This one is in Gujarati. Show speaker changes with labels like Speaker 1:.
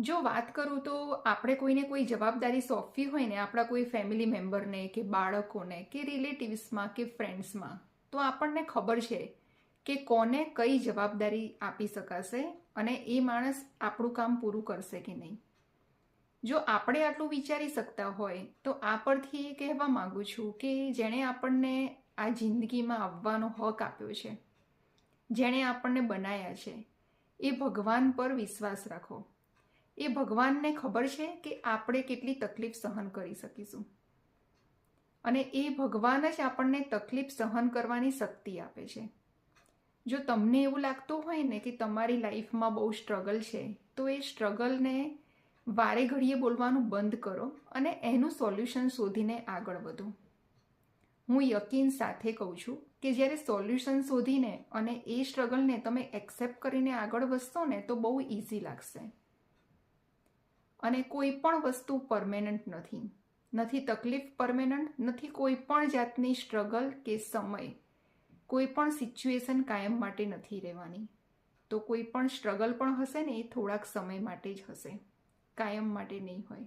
Speaker 1: જો વાત કરું તો આપણે કોઈને કોઈ જવાબદારી સોંપવી હોય ને આપણા કોઈ ફેમિલી મેમ્બરને કે બાળકોને કે રિલેટિવ્સમાં કે ફ્રેન્ડ્સમાં તો આપણને ખબર છે કે કોને કઈ જવાબદારી આપી શકાશે અને એ માણસ આપણું કામ પૂરું કરશે કે નહીં. જો આપણે આટલું વિચારી શકતા હોય, તો આ પરથી એ કહેવા માગું છું કે જેણે આપણને આ જિંદગીમાં આવવાનો હક આપ્યો છે, જેણે આપણને બનાવ્યા છે, એ ભગવાન પર વિશ્વાસ રાખો. એ ભગવાનને ખબર છે કે આપણે કેટલી તકલીફ સહન કરી શકીશું. અને એ ભગવાન જ આપણને તકલીફ સહન કરવાની શક્તિ આપે છે. જો તમને એવું લાગતું હોય ને કે તમારી લાઈફમાં બહુ સ્ટ્રગલ છે, તો એ સ્ટ્રગલને વારે ઘડીએ બોલવાનું બંધ કરો અને એનું સોલ્યુશન શોધીને આગળ વધો. હું યકીન સાથે કહું છું કે જ્યારે સોલ્યુશન શોધીને અને એ સ્ટ્રગલને તમે એક્સેપ્ટ કરીને આગળ વધશો ને તો બહુ ઇઝી લાગશે. અને કોઈ પણ વસ્તુ પરમેનન્ટ નથી. નથી તકલીફ પરમેનન્ટ નથી કોઈ પણ જાતની સ્ટ્રગલ કે સમય. કોઈ પણ સિચ્યુએશન કાયમ માટે નથી રહેવાની. તો કોઈ પણ સ્ટ્રગલ પણ હશે ને એ થોડાક સમય માટે જ હશે. કાયમ માટે નહીં હોય.